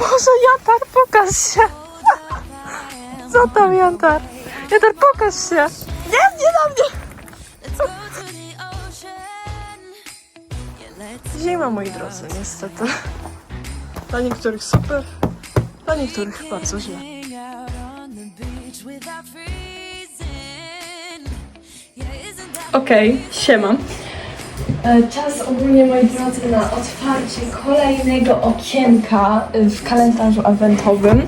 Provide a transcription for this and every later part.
Boże, Jantar, pokaż się! Co tam, Jantar? Jantar, pokaż się! Nie, nie na mnie! Zima, moi drodzy, niestety. Dla niektórych super, dla niektórych bardzo źle. Okej, siema. E, Czas ogólnie, moi drodzy, na otwarcie kolejnego okienka y, w kalendarzu adwentowym.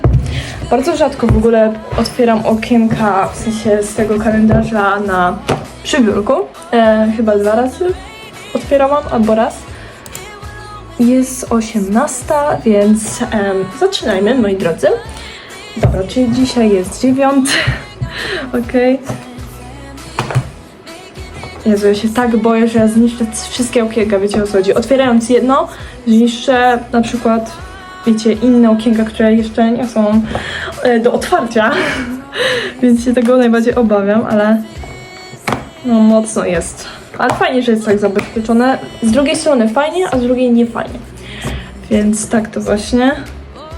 Bardzo rzadko w ogóle otwieram okienka, w sensie z tego kalendarza na przybiórku. E, chyba dwa razy otwierałam, albo raz. Jest 18, więc em, zaczynajmy, moi drodzy. Dobra, czyli dzisiaj jest 9. Okej. Jezu, ja się tak boję, że ja zniszczę wszystkie okienka, wiecie o co chodzi. Otwierając jedno, zniszczę na przykład, wiecie, inne okienka, które jeszcze nie są e, do otwarcia. Więc się tego najbardziej obawiam, ale no mocno jest. Ale fajnie, że jest tak zabezpieczone. Z drugiej strony fajnie, a z drugiej nie fajnie. Więc tak to właśnie.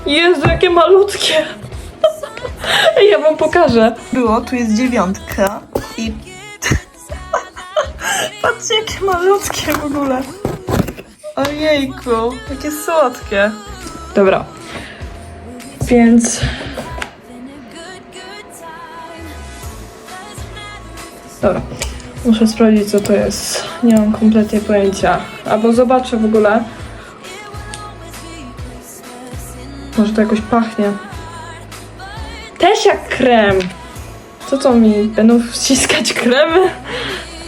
Jezu, jakie malutkie! Ja wam pokażę. Było, tu jest dziewiątka i Patrzcie, jakie malutkie w ogóle. Ojejku, jakie słodkie. Dobra. Więc... Dobra. Muszę sprawdzić, co to jest. Nie mam kompletnie pojęcia. Albo zobaczę w ogóle. Może to jakoś pachnie. Też jak krem. Co to mi? Będą wciskać kremy?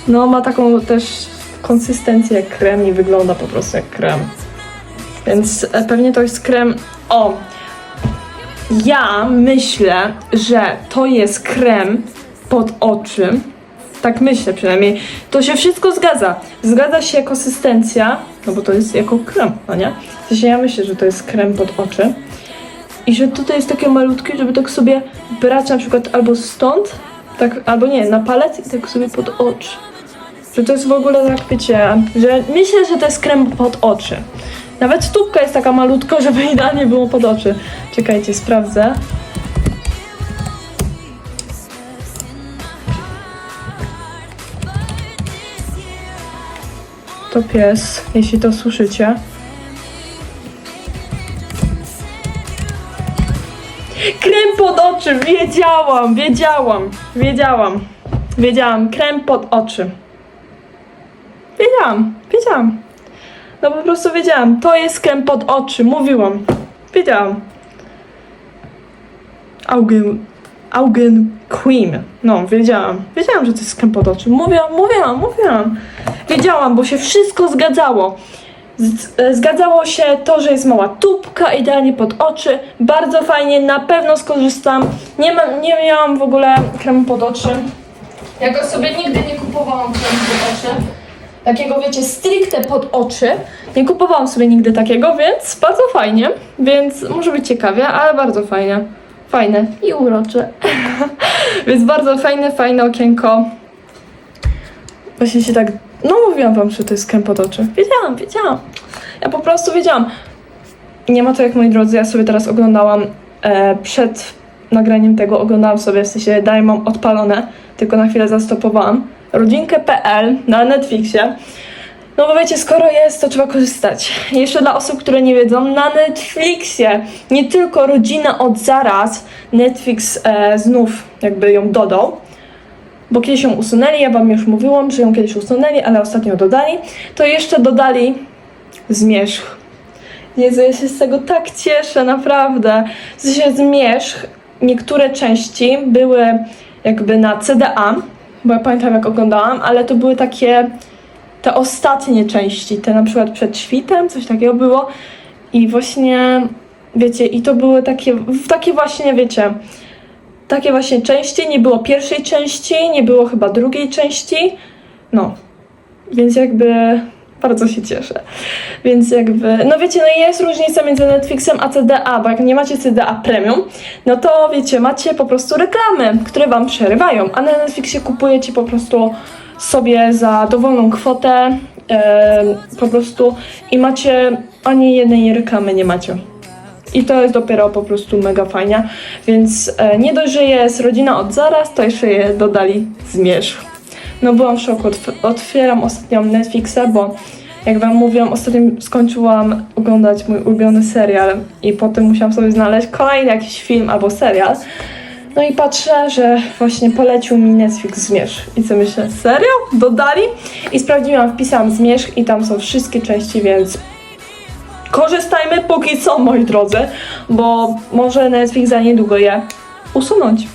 No, ma taką też konsystencję jak krem i wygląda po prostu jak krem. Więc e, pewnie to jest krem. O! Ja myślę, że to jest krem pod oczy. Tak myślę przynajmniej. To się wszystko zgadza. Zgadza się konsystencja, no bo to jest jako krem, no nie? W sensie ja myślę, że to jest krem pod oczy. I że tutaj jest takie malutkie, żeby tak sobie brać na przykład albo stąd, tak, albo nie, na palec i tak sobie pod oczy. Że to jest w ogóle tak, wiecie, że myślę, że to jest krem pod oczy. Nawet stópka jest taka malutka, żeby idealnie było pod oczy. Czekajcie, sprawdzę. To pies, jeśli to słyszycie. Krem pod oczy, wiedziałam, wiedziałam, wiedziałam, wiedziałam, krem pod oczy. Wiedziałam, wiedziałam. No po prostu wiedziałam, to jest krem pod oczy, mówiłam. Wiedziałam. Augen, Augen Cream. No, wiedziałam. Wiedziałam, że to jest krem pod oczy. Mówiłam, mówiłam, mówiłam. Wiedziałam, bo się wszystko zgadzało. Z- Zgadzało się to, że jest mała tubka, idealnie pod oczy. Bardzo fajnie, na pewno skorzystam. Nie, ma, nie miałam w ogóle kremu pod oczy. Ja go sobie nigdy nie kupowałam kremu pod oczy. Takiego, wiecie, stricte pod oczy. Nie kupowałam sobie nigdy takiego, więc bardzo fajnie. Więc może być ciekawie, ale bardzo fajnie. Fajne i urocze. więc bardzo fajne, fajne okienko. Właśnie się tak. No, mówiłam wam, że to jest krem pod oczy. Wiedziałam, wiedziałam. Ja po prostu wiedziałam. Nie ma to jak moi drodzy, ja sobie teraz oglądałam e, przed nagraniem tego, oglądałam sobie, w sensie mam odpalone, tylko na chwilę zastopowałam. Rodzinkę.pl na Netflixie. No bo wiecie, skoro jest, to trzeba korzystać. Jeszcze dla osób, które nie wiedzą, na Netflixie nie tylko rodzina od zaraz, Netflix e, znów jakby ją dodał, bo kiedyś ją usunęli, ja wam już mówiłam, że ją kiedyś usunęli, ale ostatnio dodali, to jeszcze dodali Zmierzch. Jezu, ja się z tego tak cieszę, naprawdę. Zmierzch, niektóre części były jakby na CDA, bo ja pamiętam jak oglądałam, ale to były takie te ostatnie części, te na przykład przed świtem, coś takiego było. I właśnie, wiecie, i to były takie, takie właśnie, wiecie, takie właśnie części, nie było pierwszej części, nie było chyba drugiej części, no, więc jakby bardzo się cieszę. Więc jakby, no wiecie, no jest różnica między Netflixem a CDA, bo jak nie macie CDA Premium, no to wiecie, macie po prostu reklamy, które wam przerywają, a na Netflixie kupujecie po prostu sobie za dowolną kwotę e, po prostu i macie ani jednej reklamy nie macie. i to jest dopiero po prostu mega fajnie. Więc e, nie dość, że jest rodzina od zaraz, to jeszcze je dodali zmierzch. No byłam w szoku. Otw- otwieram ostatnio Netflixa, bo jak wam mówiłam, ostatnio skończyłam oglądać mój ulubiony serial i potem musiałam sobie znaleźć kolejny jakiś film albo serial. No i patrzę, że właśnie polecił mi Netflix Zmierzch. I co myślę, serio? Dodali? I sprawdziłam, wpisałam Zmierzch i tam są wszystkie części, więc korzystajmy póki co, moi drodzy, bo może Netflix za niedługo je usunąć.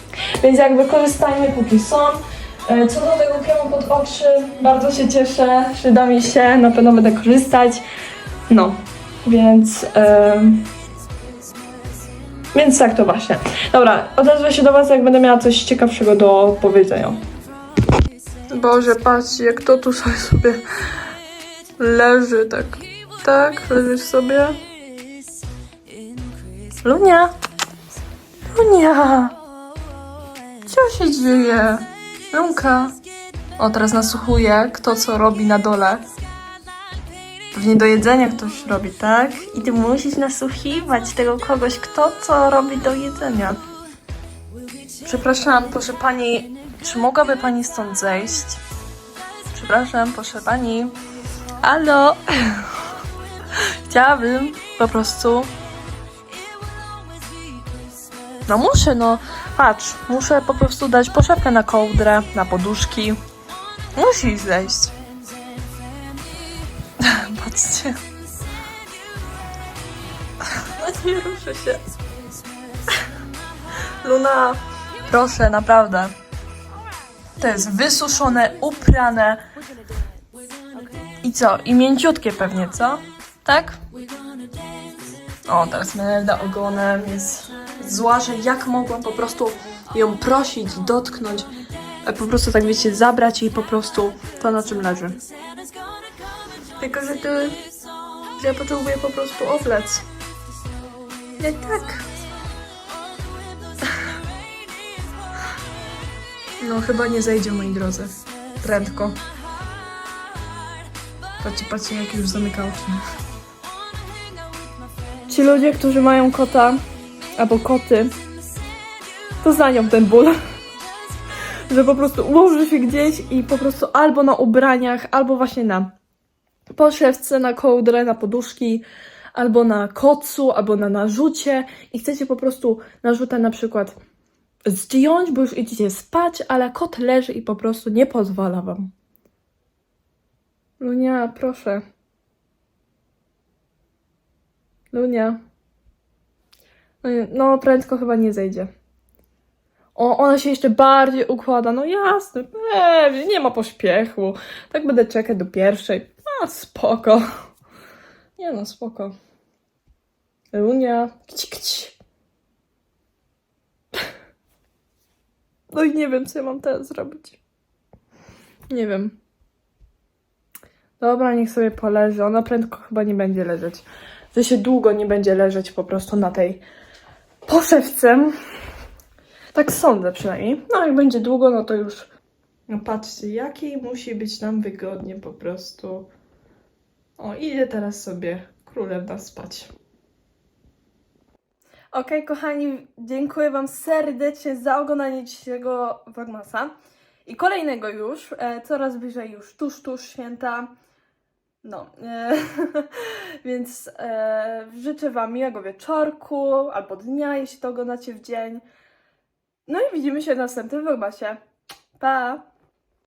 Więc jakby korzystajmy póki są. E, Co do tego kremu pod oczy, bardzo się cieszę, przyda mi się, na pewno będę korzystać. No, więc... em, więc tak to właśnie. Dobra, odezwę się do Was, jak będę miała coś ciekawszego do powiedzenia. Boże, patrzcie, jak to tu sobie leży, tak. Tak, leżysz sobie. Lunia! Lunia! Co się dzieje? Lunka! O, teraz nasłuchuje, kto co robi na dole. Pewnie do jedzenia ktoś robi, tak? I ty musisz nasłuchiwać tego kogoś, kto co robi do jedzenia. Przepraszam, proszę pani, czy mogłaby pani stąd zejść? Przepraszam, proszę pani. Halo? Chciałabym po prostu. No muszę, no. Patrz, muszę po prostu dać poszewkę na kołdrę, na poduszki. Musi zejść. Patrzcie. No nie ruszę się. Luna, proszę, naprawdę. To jest wysuszone, uprane. I co? I mięciutkie pewnie, co? Tak? O, teraz Menelda ogonem jest zła, że jak mogłam po prostu ją prosić, dotknąć, a po prostu tak wiecie, zabrać jej po prostu to, na czym leży. Tylko, że ty, że ja potrzebuję po prostu oblec. Nie tak. No, chyba nie zejdzie, moi drodzy. Prędko. Patrzcie, patrzcie, jak już zamyka oczy. Ci ludzie, którzy mają kota albo koty, to znają ten ból. Że po prostu ułoży się gdzieś i po prostu albo na ubraniach, albo właśnie na poszewce, na kołdrę, na poduszki, albo na kocu, albo na narzucie i chcecie po prostu narzuta na przykład zdjąć, bo już idziecie spać, ale kot leży i po prostu nie pozwala wam. Lunia, proszę. Lunia. No, no, prędko chyba nie zejdzie. O, ona się jeszcze bardziej układa. No jasne, pewnie, nie ma pośpiechu. Tak będę czekać do pierwszej. A, spoko. Nie no, spoko. Lunia. Kci, kci. No i nie wiem, co ja mam teraz zrobić. Nie wiem. Dobra, niech sobie poleży. Ona prędko chyba nie będzie leżeć. Że się długo nie będzie leżeć po prostu na tej poszewce. Tak sądzę przynajmniej. No jak będzie długo, no to już... No patrzcie, jakiej musi być nam wygodnie po prostu. O, idzie teraz sobie królewna spać. Okej, kochani, dziękuję Wam serdecznie za oglądanie dzisiejszego Vlogmasa. I kolejnego już, e, coraz bliżej już tuż, tuż święta. No, e, więc e, życzę Wam miłego wieczorku albo dnia, jeśli to oglądacie w dzień. No i widzimy się w następnym Vlogmasie. Pa!